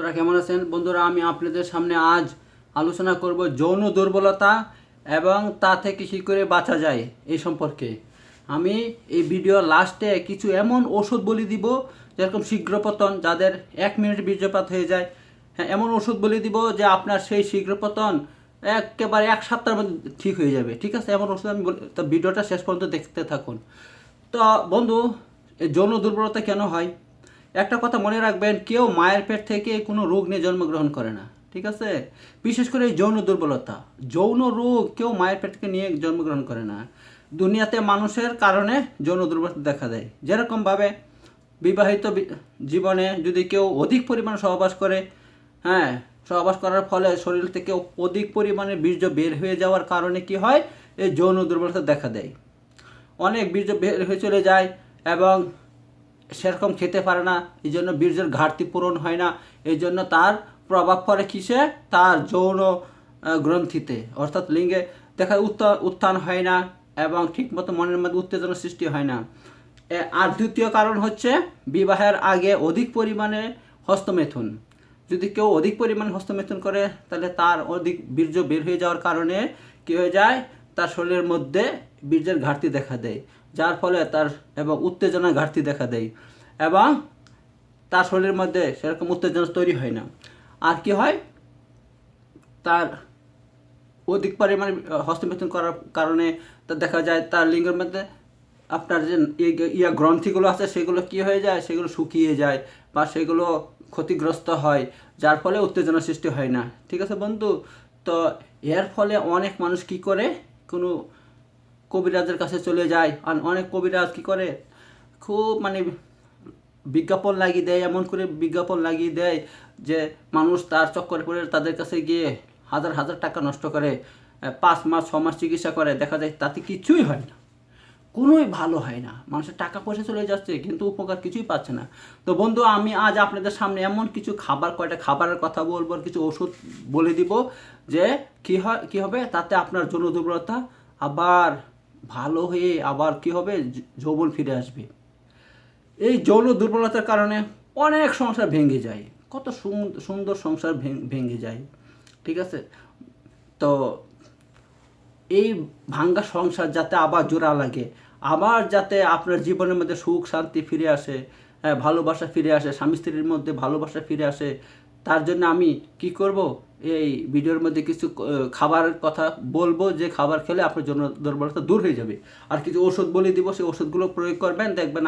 বন্ধুরা কেমন আছেন? বন্ধুরা, আমি আপনাদের সামনে আজ আলোচনা করব যৌন দুর্বলতা এবং তা থেকে কী করে বাঁচা যায় এই সম্পর্কে। আমি এই ভিডিও লাস্টে কিছু এমন ওষুধ বলে দিব, যেরকম শীঘ্র পতন যাদের এক মিনিট বীর্যপাত হয়ে যায়। হ্যাঁ এমন ওষুধ বলে দিব যে আপনার সেই শীঘ্র পতন একেবারে এক সপ্তাহের মধ্যে ঠিক হয়ে যাবে। ঠিক আছে? এমন ওষুধ আমি তো ভিডিওটা শেষ পর্যন্ত দেখতে থাকুন। তো বন্ধু, এই যৌন দুর্বলতা কেন হয়? একটা কথা মনে রাখবেন, কেউ মায়ের পেট থেকে কোনো রোগ নিয়ে জন্মগ্রহণ করে না, ঠিক আছে? বিশেষ করে এই যৌন দুর্বলতা। যৌন রোগ কেউ মায়ের পেট থেকে নিয়ে জন্মগ্রহণ করে না। দুনিয়াতে মানুষের কারণে যৌন দুর্বলতা দেখা দেয়। যেরকমভাবে বিবাহিত জীবনে যদি কেউ অধিক পরিমাণ সহবাস করে হ্যাঁ সহবাস করার ফলে শরীর থেকে অধিক পরিমাণে বীর্য বের হয়ে যাওয়ার কারণে কি হয়? এই যৌন দুর্বলতা দেখা দেয়। অনেক বীর্য বের হয়ে চলে যায় এবং সেরকম খেতে পারে না, এই জন্য বীর্যের ঘাটতি পূরণ হয় না, এই জন্য তার প্রভাব পড়ে কিসে? তার যৌন গ্রন্থিতে। অর্থাৎ লিঙ্গে দেখা উত্থান হয় না এবং ঠিকমতো মনের মধ্যে উত্তেজনা সৃষ্টি হয় না। আর দ্বিতীয় কারণ হচ্ছে বিবাহের আগে অধিক পরিমাণে হস্তমেথুন। যদি কেউ অধিক পরিমাণে হস্তমেথুন করে, তাহলে তার অধিক বীর্য বের হয়ে যাওয়ার কারণে কী হয়ে যায়? তার শরীরের মধ্যে বীর্যের ঘাটতি দেখা দেয়। যার ফলে তার এবং উত্তেজনার ঘাটতি দেখা দেয় এবং তার শরীরের মধ্যে সেরকম উত্তেজনা তৈরি হয় না। আর কি হয়? তার অধিক পরিমাণে হস্তমেথুন করার কারণে তা দেখা যায় তার লিঙ্গের মধ্যে আপনার যে ই- ইয়া গ্রন্থিগুলো আছে, সেগুলো কি হয়ে যায়? সেগুলো শুকিয়ে যায় বা সেগুলো ক্ষতিগ্রস্ত হয়, যার ফলে উত্তেজনা সৃষ্টি হয় না। ঠিক আছে বন্ধু? তো এর ফলে অনেক মানুষ কি করে? কোনো কবিরাজের কাছে চলে যায়। আর অনেক কবিরাজ কি করে? খুব মানে বিজ্ঞাপন লাগিয়ে দেয়, এমন করে বিজ্ঞাপন লাগিয়ে দেয় যে মানুষ তার চক্করে করে তাদের কাছে গিয়ে হাজার হাজার টাকা নষ্ট করে পাঁচ মাস, ছ মাস চিকিৎসা করে। দেখা যায় তাতে কিছুই হয় না। কোনোই ভালো হয় না। মানুষের টাকা পয়সা চলে যাচ্ছে, কিন্তু উপকার কিছুই পাচ্ছে না। তো বন্ধু, আমি আজ আপনাদের সামনে এমন কিছু খাবার, কয়টা খাবারের কথা বলব, কিছু ওষুধ বলে দিব যে কি হয়, কী হবে? তাতে আপনার যৌন দুর্বলতা আবার ভালো হয়ে আবার কি হবে? যৌবন ফিরে আসবে। এই যৌন দুর্বলতার কারণে অনেক সংসার ভেঙে যায়। কত সুন- সুন্দর সংসার ভেঙে যায়। ঠিক আছে? তো এই ভাঙ্গা সংসার যাতে আবার জোড়া লাগে আবার যাতে আপনার জীবনের মধ্যে সুখ শান্তি ফিরে আসে হ্যাঁ, ভালোবাসা ফিরে আসে স্বামী স্ত্রীর মধ্যে ভালোবাসা ফিরে আসে তার জন্য আমি কি করব? এই ভিডিওর মধ্যে কিছু খাবারের কথা বলব, যে খাবার খেলে আপনার জন্য দুর্বলতা দূর হয়ে যাবে। আর কিছু ওষুধ বলে দিব, সেই ওষুধগুলো প্রয়োগ করবেন, দেখবেন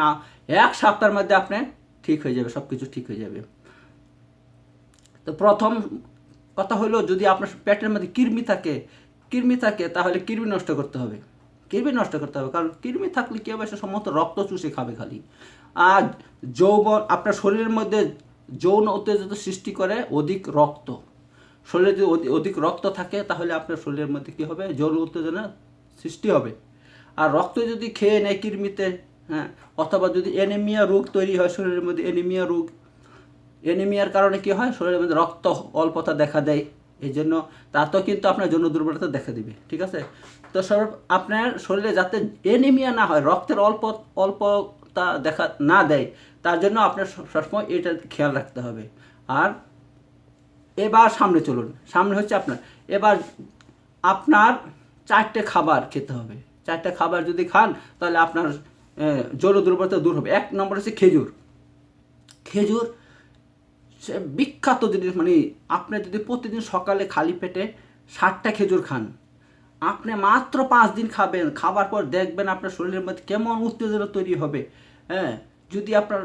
এক সপ্তাহের মধ্যে আপনি ঠিক হয়ে যাবে সব কিছু ঠিক হয়ে যাবে। তো প্রথম কথা হলো, যদি আপনার পেটের মধ্যে কৃমি থাকে কৃমি থাকে, তাহলে কৃমি নষ্ট করতে হবে। কৃমি নষ্ট করতে হবে, কারণ কৃমি থাকলে কী হবে, সে সমস্ত রক্ত চুষে খাবে খালি। আর যৌবন, আপনার শরীরের মধ্যে যৌন উত্তেজনা সৃষ্টি করে অধিক রক্ত। শরীরে যদি অধিক রক্ত থাকে, তাহলে আপনার শরীরের মধ্যে কী হবে? যৌন উত্তেজনা সৃষ্টি হবে। আর রক্ত যদি খেয়ে নেয় কৃমিতে হ্যাঁ অথবা যদি অ্যানিমিয়া রোগ তৈরি হয়, শরীরের মধ্যে অ্যানিমিয়া রোগ অ্যানিমিয়ার কারণে কি হয়? শরীরের মধ্যে রক্ত অল্পতা দেখা দেয়। এই জন্য তাতেও কিন্তু আপনার জন্য দুর্বলতা দেখা দিবে। ঠিক আছে? তো সব আপনার শরীরে যাতে অ্যানিমিয়া না হয়, রক্তের অল্প অল্পতা দেখা না দেয়, তার জন্য আপনার সবসময় এটা খেয়াল রাখতে হবে। আর এবার সামনে চলুন, সামনে হচ্ছে আপনার। এবার আপনার চারটে খাবার খেতে হবে। চারটে খাবার যদি খান, তাহলে আপনার জল দুর্বলতা দূর হবে। এক নম্বর হচ্ছে খেজুর। খেজুর, সে বিখ্যাত জিনিস মানে আপনি যদি প্রতিদিন সকালে খালি পেটে ষাটটা খেজুর খান, আপনি মাত্র পাঁচ দিন খাবেন। খাবার পর দেখবেন আপনার শরীরের মধ্যে কেমন উত্তেজনা তৈরি হবে। হ্যাঁ যদি আপনার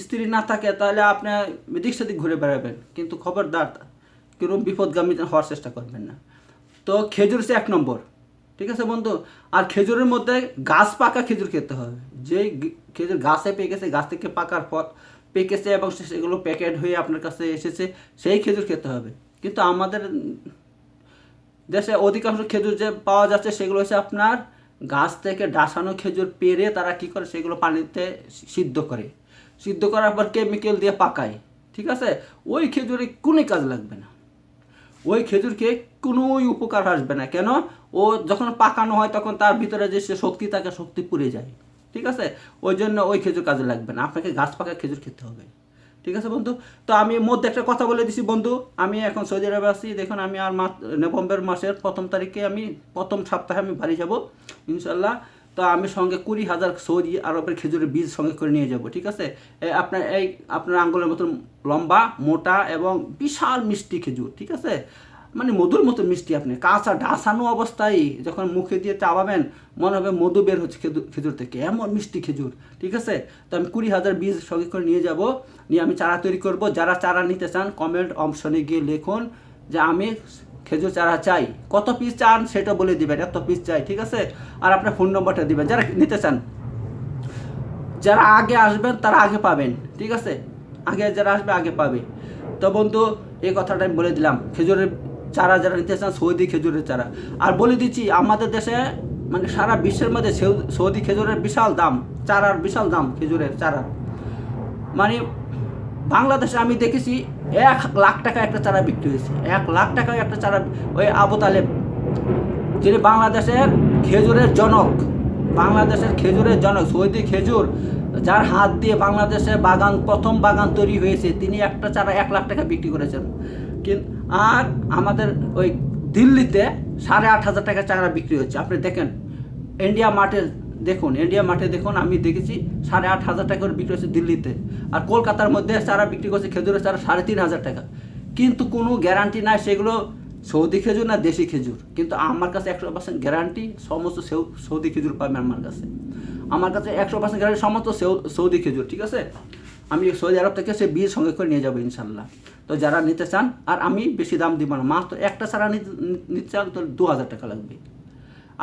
স্ত্রী না থাকে, তাহলে আপনি এদিক সেদিক ঘুরে বেড়াবেন। কিন্তু খবরদার কীরকম বিপদগামী হওয়ার চেষ্টা করবেন না। তো খেজুর হচ্ছে এক নম্বর। ঠিক আছে বন্ধু? আর খেজুরের মধ্যে গাছ পাকা খেজুর খেতে হবে। যে খেজুর গাছে পেকেছে গাছ থেকে পাকার পর পেকেছে এবং সে- সেগুলো প্যাকেট হয়ে আপনার কাছে এসেছে, সেই খেজুর খেতে হবে। কিন্তু আমাদের দেশে অধিকাংশ খেজুর যে পাওয়া যাচ্ছে, সেগুলো হচ্ছে আপনার গাছ থেকে ডাসানো খেজুর পেরে তারা কি করে, সেগুলো পানিতে সিদ্ধ করে। সিদ্ধ করার পর কেমিক্যাল দিয়ে পাকায়, ঠিক আছে? ওই খেজুরে কোনো কাজ লাগবে না। ওই খেজুর খেয়ে কোনোই উপকার আসবে না। কেন? ও যখন পাকানো হয় তখন তার ভিতরে যে সে শক্তি থাকে, শক্তি পুড়ে যায়, ঠিক আছে? ওই জন্য ওই খেজুর কাজে লাগবে না। আপনাকে গাছ পাকা খেজুর খেতে হবে, ঠিক আছে বন্ধু? তো আমি মধ্যে একটা কথা বলে দিছি বন্ধু। আমি এখন সৌদি আরবে আছি। দেখুন, আমি আর নভেম্বর মাসের প্রথম তারিখে আমি প্রথম সপ্তাহে আমি বাড়ি যাব, ইনশাল্লাহ। তো আমি সঙ্গে কুড়ি হাজার সৌদি আরবের খেজুরের বীজ সঙ্গে করে নিয়ে যাব, ঠিক আছে? আপনার এই, আপনার আঙ্গুলের মতন লম্বা, মোটা এবং বিশাল মিষ্টি খেজুর, ঠিক আছে? মানে মধুর মতো মিষ্টি আপনি। কাঁচা ঢাসানো অবস্থায় যখন মুখে দিয়ে চাবাবেন মনে হবে মধু বের হচ্ছে খেজুর খেজুর থেকে। এমন মিষ্টি খেজুর, ঠিক আছে? তো আমি কুড়ি হাজার বীজ সঙ্গে করে নিয়ে যাব। নিয়ে আমি চারা তৈরি করব। যারা চারা নিতে চান কমেন্ট অপশনে গিয়ে লিখুন যে আমি খেজুর চারা চাই। কত পিস চান সেটা বলে দিবেন, এত পিস চাই, ঠিক আছে? আর আপনার ফোন নম্বরটা দিবেন, যারা নিতে চান। যারা আগে আসবেন, তারা আগে পাবেন, ঠিক আছে? আগে যারা আসবে, আগে পাবে। তো বন্ধু, এই কথাটা আমি বলে দিলাম, খেজুরের চারা যারা নিতে চান, সৌদি খেজুরের চারা। আর বলে দিচ্ছি, আমাদের দেশে মানে সারা বিশ্বের মধ্যে সৌদি খেজুরের বিশাল দাম, চারার বিশাল দাম খেজুরের চারার মানে বাংলাদেশে আমি দেখেছি এক লাখ টাকা একটা চারা বিক্রি হয়েছে। এক লাখ টাকায় একটা চারা ওই আবু তালেব, যিনি বাংলাদেশের খেজুরের জনক, বাংলাদেশের খেজুরের জনক, সৌদি খেজুর, যার হাত দিয়ে বাংলাদেশে বাগান, প্রথম বাগান তৈরি হয়েছে, তিনি একটা চারা এক লাখ টাকা বিক্রি করেছেন। আর আমাদের ওই দিল্লিতে সাড়ে আট হাজার টাকা চারা বিক্রি হচ্ছে আপনি দেখেন, ইন্ডিয়া মার্টে দেখুন ইন্ডিয়া মাঠে দেখুন, আমি দেখেছি সাড়ে আট হাজার টাকা করে বিক্রি হচ্ছে দিল্লিতে। আর কলকাতার মধ্যে চারা বিক্রি করছে খেজুরের চারা সাড়ে তিন হাজার টাকা। কিন্তু কোনো গ্যারান্টি নাই সেগুলো সৌদি খেজুর না দেশি খেজুর। কিন্তু আমার কাছে একশো পার্সেন্ট গ্যারান্টি সমস্ত সৌদি খেজুর পাবে আমার কাছে। আমার কাছে একশো পার্সেন্ট গ্যারান্টি সমস্ত সৌদি খেজুর, ঠিক আছে? আমি সৌদি আরব থেকে সে বীজ সঙ্গে করে নিয়ে যাব ইনশাল্লাহ। তো যারা নিতে চান, আর আমি বেশি দাম দিব না, মাত্র একটা চারা নিতে চান, তো দু হাজার টাকা লাগবে।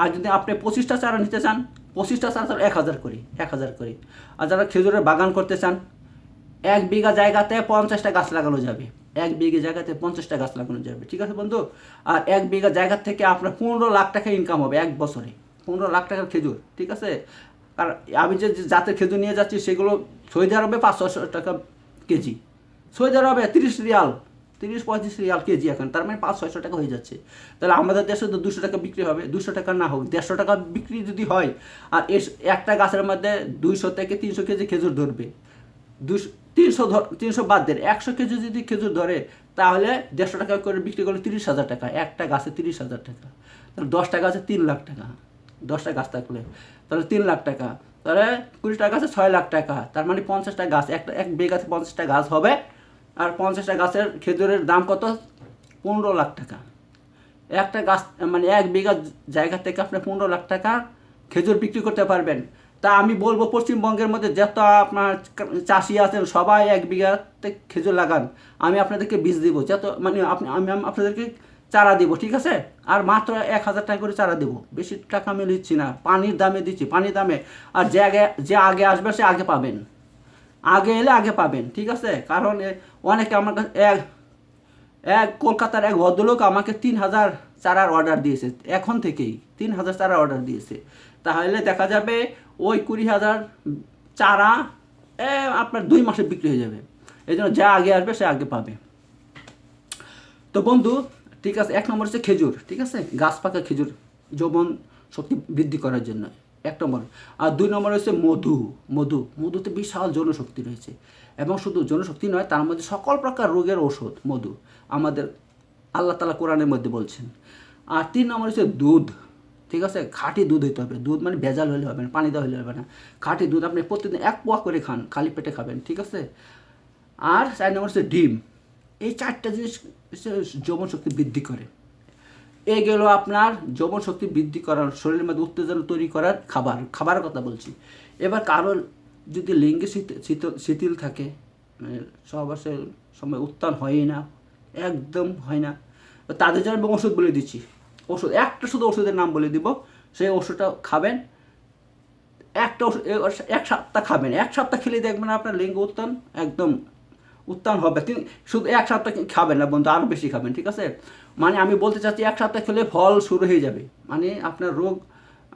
আর যদি আপনি পঁচিশটা চারা নিতে চান পঁচিশটা চারা তাহলে এক হাজার করি, এক হাজার করি। আর যারা খেজুরের বাগান করতে চান, এক বিঘা জায়গাতে পঞ্চাশটা গাছ লাগানো যাবে। এক বিঘা জায়গাতে পঞ্চাশটা গাছ লাগানো যাবে, ঠিক আছে বন্ধু? আর এক বিঘা জায়গা থেকে আপনার পনেরো লাখ টাকা ইনকাম হবে এক বছরে। পনেরো লাখ টাকার খেজুর, ঠিক আছে? আর আমি যে জাতের খেজুর নিয়ে যাচ্ছি, সেগুলো সৌদি আরবে পাঁচশো টাকা কেজি। সৌদি আরবে তিরিশ রিয়াল। তিরিশ পঁয়ত্রিশ রিয়াল কেজি এখন, তার মানে পাঁচ, ছয়শো টাকা হয়ে যাচ্ছে। তাহলে আমাদের দেশে তো দুশো টাকা বিক্রি হবে, দুশো টাকা না হোক, দেড়শো টাকা বিক্রি যদি হয়, আর এস একটা গাছের মধ্যে দুইশো থেকে তিনশো কেজি খেজুর ধরবে। দুশো, তিনশো তিনশো বাদ দেন, একশো কেজি যদি খেজুর ধরে, তাহলে দেড়শো টাকা করে বিক্রি করলে তিরিশ হাজার টাকা, একটা গাছে তিরিশ হাজার টাকা। তাহলে দশটা গাছে তিন লাখ টাকা, দশটা গাছ থাকলে। তাহলে তিন লাখ টাকা, তাহলে কুড়িটা গাছে ছয় লাখ টাকা, তার মানে পঞ্চাশটা গাছ, একটা, এক বিঘাতে পঞ্চাশটা গাছ হবে আর পঞ্চাশটা গাছের খেজুরের দাম কত? পনেরো লাখ টাকা। একটা গাছ মানে এক বিঘা জায়গা থেকে আপনি পনেরো লাখ টাকা খেজুর বিক্রি করতে পারবেন। তা আমি বলব পশ্চিমবঙ্গের মধ্যে যত আপনার চাষি আছেন, সবাই এক বিঘাতে খেজুর লাগান। আমি আপনাদেরকে বীজ দিব, যত মানে আপনি, আমি আপনাদেরকে চারা দিব, ঠিক আছে? আর মাত্র এক হাজার টাকা করে চারা দেবো। বেশি টাকা আমি নিচ্ছি না, পানির দামে দিচ্ছি, পানির দামে। আর যে আগে যে আগে আসবে সে আগে পাবেন। আগে এলে আগে পাবেন, ঠিক আছে? কারণ অনেকে আমার কাছে, এক এক কলকাতার এক ভদ্রলোক আমাকে তিন হাজার চারার অর্ডার দিয়েছে, এখন থেকেই তিন হাজার চারার অর্ডার দিয়েছে। তাহলে দেখা যাবে ওই কুড়ি হাজার চারা আপনার দুই মাসে বিক্রি হয়ে যাবে। এই জন্য যা আগে আসবে, সে আগে পাবে। তো বন্ধু, ঠিক আছে, এক নম্বর হচ্ছে খেজুর, ঠিক আছে? গাছ পাকা খেজুর যৌবন শক্তি বৃদ্ধি করার জন্য। এক নম্বর। আর দুই নম্বর হচ্ছে মধু মধু, মধুতে বিশাল জনশক্তি রয়েছে। এবং শুধু জনশক্তি নয়, তার মধ্যে সকল প্রকার রোগের ওষুধ মধু আমাদের আল্লাহ তালা কোরআনের মধ্যে বলছেন। আর তিন নম্বর হচ্ছে দুধ, ঠিক আছে? খাঁটি দুধ হইতে হবে। দুধ মানে ভেজাল হলে হবে না, পানি দেওয়া হলে হবে না। খাঁটি দুধ আপনি প্রতিদিন এক পোয়া করে খান, খালি পেটে খাবেন, ঠিক আছে? আর চার নম্বর হচ্ছে ডিম। এই চারটা জিনিস যৌবন শক্তি বৃদ্ধি করে। এই গেল আপনার যৌবন শক্তি বৃদ্ধি করার, শরীরের মধ্যে উত্তেজনা তৈরি করার খাবার, খাবারের কথা বলছি। এবার কারোর যদি লিঙ্গে শিথিল থাকে মানে সহবাসের সময় উত্তান হয়ই না, একদম হয় না তাদের জন্য আমি ওষুধ বলে দিচ্ছি। ওষুধ, একটা শুধু ওষুধের নাম বলে দিব, সেই ওষুধটা খাবেন, একটা ওষুধ এক সপ্তাহ খাবেন, এক সপ্তাহ খেলে দেখবেন আপনার লিঙ্গ উত্তান একদম উত্তান হবে। তিনি, শুধু এক সপ্তাহ খাবেন না বন্ধু আরও বেশি খাবেন, ঠিক আছে? মানে আমি বলতে চাচ্ছি, এক সপ্তাহ খেলে ফল শুরু হয়ে যাবে। মানে আপনার রোগ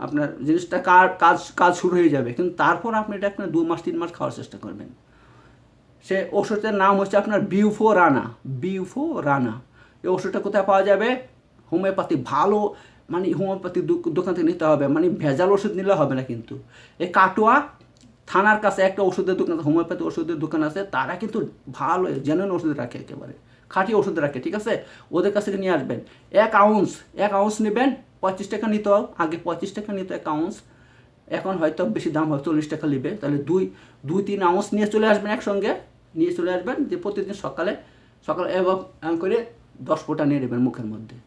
আপনার জিনিসটা কার, কাজ কাজ শুরু হয়ে যাবে। কিন্তু তারপর আপনি এটা আপনার দু মাস, তিন মাস খাওয়ার চেষ্টা করবেন। সে ওষুধের নাম হচ্ছে আপনার বিউফো রানা বিউফো রানা এই ওষুধটা কোথায় পাওয়া যাবে? হোমিওপ্যাথি। ভালো মানে হোমিওপ্যাথি দোকান থেকে নিতে হবে। মানে ভেজাল ওষুধ নিলে হবে না কিন্তু। এই কাটোয়া থানার কাছে একটা ওষুধের দোকান হোমিওপ্যাথি ওষুধের দোকান আছে। তারা কিন্তু ভালো জেনুইন ওষুধ রাখে একেবারে। খাঁটি ওষুধ রাখে, ঠিক আছে? ওদের কাছ থেকে নিয়ে আসবেন। এক আউন্স এক আউন্স নেবেন। পঁচিশ টাকা নিত আগে পঁচিশ টাকা নিত এক আউন্স এখন হয়তো বেশি দাম হয়, চল্লিশ টাকা নেবে। তাহলে দুই দুই, তিন আউন্স নিয়ে চলে আসবেন একসঙ্গে, নিয়ে চলে আসবেন যে প্রতিদিন সকালে সকালে এবং করে দশ ফোঁটা নিয়ে নেবেন মুখের মধ্যে।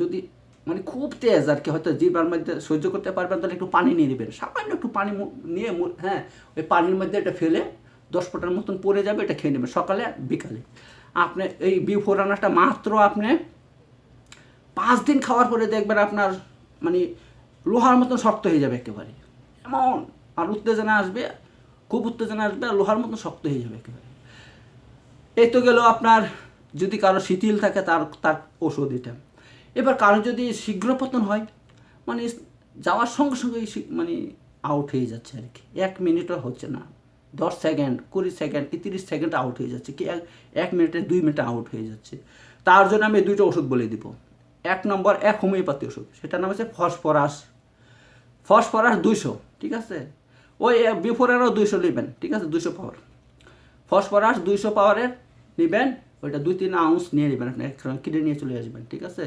যদি মানে খুব তেজ আর কি, হয়তো জিবার মধ্যে সহ্য করতে পারবেন, তাহলে একটু পানি নিয়ে নেবেন। সামান্য একটু পানি নিয়ে হ্যাঁ ওই পানির মধ্যে এটা ফেলে দশ ফোঁটার মতন পড়ে যাবে, এটা খেয়ে নেবেন সকালে বিকালে। আপনি এই বিফোর রান্নাটা মাত্র আপনি পাঁচ দিন খাওয়ার পরে দেখবেন আপনার মানে লোহার মতন শক্ত হয়ে যাবে একেবারে। এমন আর উত্তেজনা আসবে, খুব উত্তেজনা আসবে আর লোহার মতন শক্ত হয়ে যাবে একেবারে। এই তো গেল আপনার, যদি কারও শিথিল থাকে তার তার ওষুধ এটা। এবার কারও যদি শীঘ্র পতন হয় মানে যাওয়ার সঙ্গে সঙ্গে মানে আউট হয়ে যাচ্ছে আর কি। এক মিনিটও হচ্ছে না। দশ সেকেন্ড, কুড়ি সেকেন্ড, কি তিরিশ সেকেন্ড আউট হয়ে যাচ্ছে, কি এক- মিনিটে দুই মিনিটে আউট হয়ে যাচ্ছে। তার জন্য আমি দুইটা ওষুধ বলে দিব। এক নম্বর এক হোমিওপ্যাথি ওষুধ, সেটার নাম হচ্ছে ফসফরাস। ফসফরাস দুইশো, ঠিক আছে? ওই বিফোরেরও দুইশো নেবেন, ঠিক আছে? দুইশো পাওয়ার। ফসফরাস দুইশো পাওয়ারের নেবেন, ওইটা দুই তিন আউন্স নিয়ে নেবেন আপনি একসঙ্গে কিনে নিয়ে চলে আসবেন, ঠিক আছে?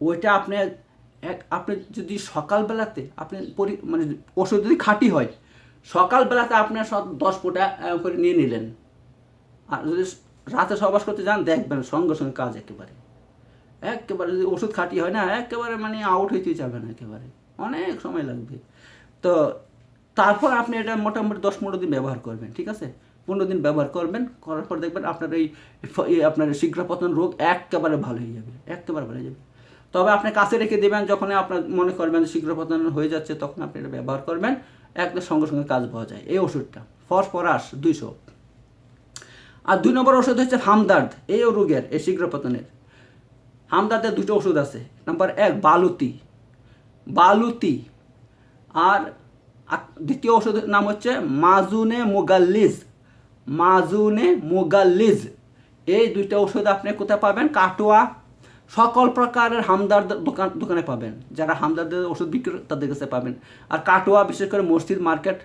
ওইটা আপনি এক, আপনি যদি সকালবেলাতে আপনি পরি মানে ওষুধ যদি খাঁটি হয়, সকালবেলাতে আপনার দশ ফোঁটা করে নিয়ে নিলেন। আর যদি রাতে সবাস করতে যান, দেখবেন সঙ্গে সঙ্গে কাজ একেবারে। একেবারে যদি ওষুধ খাঁটি হয় না, একেবারে মানে আউট হইতে যাবে না একেবারে। অনেক সময় লাগবে। তো তারপর আপনি এটা মোটামুটি দশ পনেরো দিন ব্যবহার করবেন, ঠিক আছে? পনেরো দিন ব্যবহার করবেন, করার পর দেখবেন আপনার এই আপনার শীঘ্রপতন রোগ একেবারে ভালো হয়ে যাবে, একেবারে ভালো হয়ে যাবে। তবে আপনি কাছে রেখে দেবেন, যখন আপনার মনে করবেন শীঘ্রপতন হয়ে যাচ্ছে, তখন আপনি এটা ব্যবহার করবেন। একদম সঙ্গে সঙ্গে কাজ পাওয়া যায়। এই ওষুধটা, ফসফরাস দুইশো। আর দুই নম্বর ওষুধ হচ্ছে হামদার্দ এই রোগের, এই শীঘ্রপতনের। হামদার্দের দুটো ওষুধ আছে। নাম্বার এক, বালুতি। বালুতি। আর দ্বিতীয় ওষুধের নাম হচ্ছে মাজুনে মুগাল্লিজ। মাজুনে মুগাল্লিজ। এই দুইটা ওষুধ আপনি কোথায় পাবেন? কাটোয়া। সকল প্রকারের হামদার দোকান, দোকানে পাবেন। যারা হামদারদের ওষুধ বিক্রি তাদের কাছে পাবেন। আর কাটোয়া, বিশেষ করে মসজিদ, market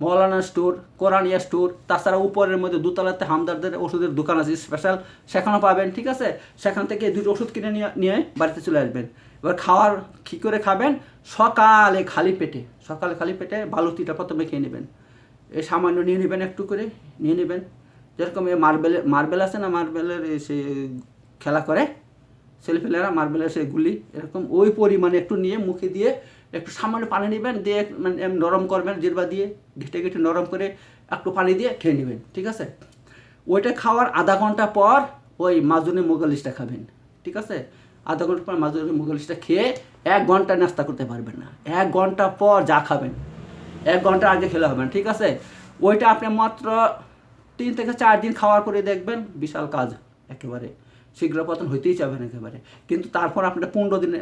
Maulana store, Quraniya store, তাছাড়া উপরের মধ্যে দোতলাতে হামদারদের ওষুধের দোকান আছে স্পেশাল সেখানেও পাবেন, ঠিক আছে? সেখান থেকে দুটো ওষুধ কিনে নিয়ে বাড়িতে চলে আসবেন। এবার খাওয়ার কী করে খাবেন? সকালে খালি পেটে, সকালে খালি পেটে বালুতিটা প্রথমে খেয়ে নেবেন। এই সামান্য নিয়ে নেবেন একটু করে, নিয়ে নেবেন। যেরকম এই মার্বেল মার্বেল আছে না, মার্বেলের সে খেলা করে, ছেলেপেলেরা মার্বেলের সেই গুলি, এরকম ওই পরিমাণে একটু নিয়ে মুখে দিয়ে একটু সামান্য পানি নেবেন, দিয়ে মানে নরম করবেন জিরবা দিয়ে। ঘেটে ঘেটে নরম করে একটু পানি দিয়ে খেয়ে নেবেন, ঠিক আছে? ওইটা খাওয়ার আধা ঘণ্টা পর ওই মাজুনি মোগালিশটা খাবেন, ঠিক আছে? আধা ঘণ্টা পর মাজুনি মোগালিশটা খেয়ে এক ঘণ্টা নাস্তা করতে পারবেন না। এক ঘণ্টা পর যা খাবেন, এক ঘণ্টা আগে খেলে হবে না, ঠিক আছে? ওইটা আপনি মাত্র তিন থেকে চার দিন খাওয়ার পরে দেখবেন বিশাল কাজ, একেবারে। শীঘ্র পতন হইতেই যাবেন একেবারে। কিন্তু তারপর আপনার পনেরো দিন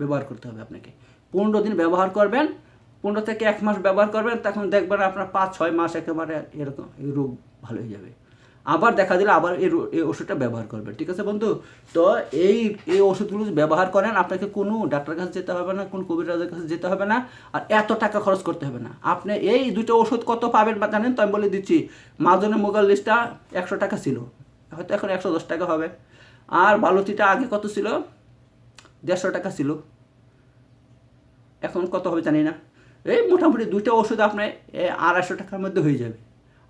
ব্যবহার করতে হবে আপনাকে। পনেরো দিন ব্যবহার করবেন পনেরো থেকে এক মাস ব্যবহার করবেন, তখন দেখবেন আপনার পাঁচ, ছয় মাস একেবারে এরকম, এই রোগ ভালো হয়ে যাবে। আবার দেখা দিলে আবার এই এই ওষুধটা ব্যবহার করবেন, ঠিক আছে বন্ধু? তো এই এই ওষুধগুলো ব্যবহার করেন, আপনাকে কোনো ডাক্তারের কাছে যেতে হবে না, কোনো কবিরাজের কাছে যেতে হবে না, আর এত টাকা খরচ করতে হবে না। আপনি এই দুটো ওষুধ কত পাবেন বা জানেন তো, আমি বলে দিচ্ছি মাজনে মোগাল লিস্টটা একশো টাকা ছিল, হয়তো এখন একশো দশ টাকা হবে। আর বালতিটা আগে কত ছিল? দেড়শো টাকা ছিল। এখন কত হবে জানি না। এই মোটামুটি দুইটা ওষুধ আপনার আড়াইশো টাকার মধ্যে হয়ে যাবে।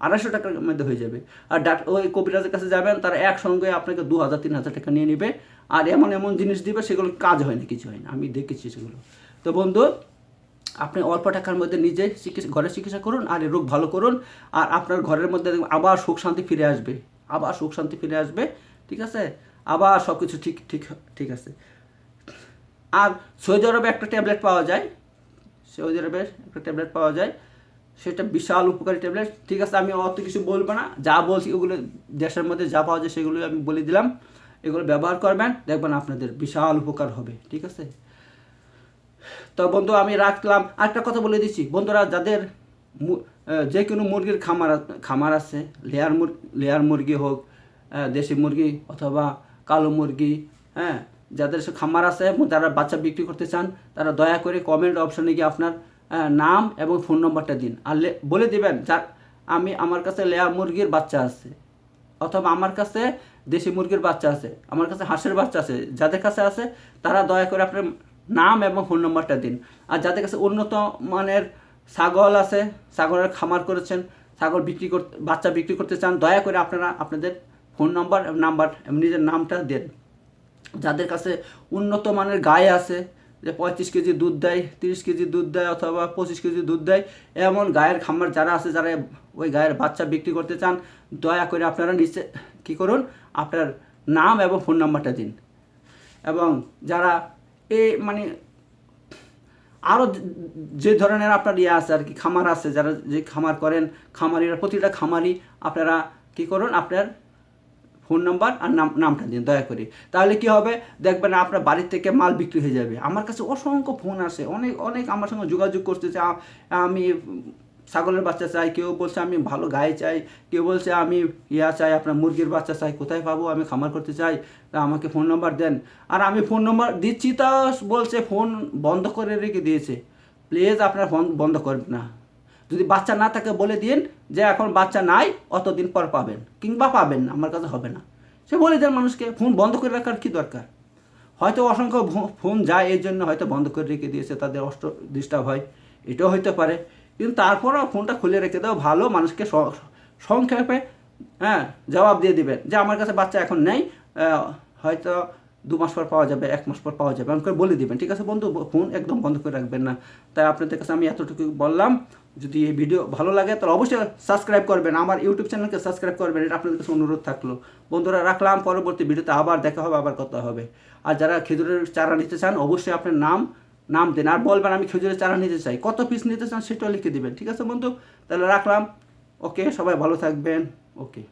আড়াইশো টাকার মধ্যে হয়ে যাবে। আর ডাক ওই কবিরাজের কাছে যাবেন, তারা একসঙ্গে আপনাকে দু হাজার, তিন হাজার টাকা নিয়ে নেবে। আর এমন এমন জিনিস দিবে সেগুলো কাজ হয় না, কিছু হয় না। আমি দেখেছি সেগুলো। তো বন্ধু, আপনি অল্প টাকার মধ্যে নিজে চিকিৎসা ঘরে চিকিৎসা করুন, আর রোগ ভালো করুন। আর আপনার ঘরের মধ্যে আবার সুখ শান্তি ফিরে আসবে। আবার সুখ শান্তি ফিরে আসবে, ঠিক আছে? আবার সব কিছু ঠিক ঠিক ঠিক আছে। আর সৌদি আরবে একটা ট্যাবলেট পাওয়া যায়। সৌদি আরবে একটা ট্যাবলেট পাওয়া যায়। সেটা বিশাল উপকারী ট্যাবলেট। ঠিক আছে, আমি অত কিছু বলব না। যা বলছি ওগুলো দেশের মধ্যে যা পাওয়া যায় সেগুলো আমি বলে দিলাম। এগুলো ব্যবহার করবেন, দেখবেন আপনাদের বিশাল উপকার হবে। ঠিক আছে? তো বন্ধু, আমি রাখলাম। আরেকটা কথা বলে দিচ্ছি। বন্ধুরা, যাদের যে কোনো মুরগির খামার খামার আছে, লেয়ার মুর, লেয়ার মুরগি হোক দেশি মুরগি অথবা কালো মুরগি হ্যাঁ যাদের খামার আছে এবং যারা বাচ্চা বিক্রি করতে চান, তারা দয়া করে কমেন্ট অপশনে গিয়ে আপনার নাম এবং ফোন নম্বরটা দিন। আর বলে দিবেন, যার, আমি, আমার কাছে লেয়া মুরগির বাচ্চা আছে, অথবা আমার কাছে দেশি মুরগির বাচ্চা আছে, আমার কাছে হাঁসের বাচ্চা আছে, যাদের কাছে আছে, তারা দয়া করে আপনার নাম এবং ফোন নম্বরটা দিন। আর যাদের কাছে উন্নত মানের ছাগল আছে, ছাগলের খামার করেছেন, ছাগল বিক্রি করতে, বাচ্চা বিক্রি করতে চান, দয়া করে আপনারা, আপনাদের ফোন নম্বর নাম্বার নিজের নামটা দেন। যাদের কাছে উন্নত মানের গায়ে আছে, যে পঁয়ত্রিশ কেজি দুধ দেয়, তিরিশ কেজি দুধ দেয় অথবা পঁচিশ কেজি দুধ দেয়, এমন গায়ের খামার যারা আছে, যারা ওই গায়ের বাচ্চা বিক্রি করতে চান, দয়া করে আপনারা নিচে কী করুন, আপনার নাম এবং ফোন নাম্বারটা দিন। এবং যারা এই মানে আরও যে ধরনের আপনার ইয়ে আছে আর কি, খামার আছে, যারা যে খামার করেন, খামারিরা, প্রতিটা খামারি আপনারা কী করুন, আপনার ফোন নাম্বার আর নাম, নামটা দিন দয়া করে। তাহলে কি হবে? দেখবেন আপনার বাড়ির থেকে মাল বিক্রি হয়ে যাবে। আমার কাছে অসংখ্য ফোন আসে। অনেক অনেক আমার সঙ্গে যোগাযোগ করতেছে। আমি ছাগলের বাচ্চা চাই, কেউ বলছে আমি ভালো গায়ে চাই, কেউ বলছে আমি ইয়া চাই, আপনার মুরগির বাচ্চা চাই, কোথায় পাবো? আমি খামার করতে চাই। তা আমাকে ফোন নাম্বার দেন। আর আমি ফোন নাম্বার দিচ্ছি তা, বলছে ফোন বন্ধ করে রেখে দিয়েছে। প্লিজ আপনার ফোন বন্ধ করবেন না। যদি বাচ্চা না থাকে বলে দিন যে এখন বাচ্চা নাই, অতদিন পর পাবেন, কিংবা পাবেন না, আমার কাছে হবে না। সে বলে দেন মানুষকে, ফোন বন্ধ করে রাখার কি দরকার? হয়তো অসংখ্য ফোন যায় এর জন্য হয়তো বন্ধ করে রেখে দিয়েছে, তাদের অষ্ট ডিস্টার্ব হয়, এটাও হতে পারে। কিন্তু তারপরও ফোনটা খুলে রেখে দেওয়া ভালো, মানুষকে সংক্ষেপে হ্যাঁ জবাব দিয়ে দিবেন যে আমার কাছে বাচ্চা এখন নেই হয়তো দু মাস পর পাওয়া যাবে, এক মাস পর পাওয়া যাবে করে বলে দিবেন। ঠিক আছে বন্ধু, ফোন একদম বন্ধ করে রাখবেন না। তাই আপনাদের কাছে আমি এতটুকু বললাম। যদি এই ভিডিও ভালো লাগে, তাহলে অবশ্যই সাবস্ক্রাইব করবেন। আমার ইউটিউব চ্যানেলকে সাবস্ক্রাইব করবেন। এটা আপনাদের কাছে অনুরোধ থাকল। বন্ধুরা, রাখলাম। পরবর্তী ভিডিওতে আবার দেখা হবে, আবার কথা হবে। আর যারা খেজুরের চারা নিতে চান, অবশ্যই আপনার নাম নাম দেন। আর বলবেন, আমি খেজুরের চারা নিতে চাই। কত পিস নিতে চান, সেটাও লিখে দেবেন। ঠিক আছে বন্ধু? তাহলে রাখলাম। ওকে সবাই ভালো থাকবেন। ওকে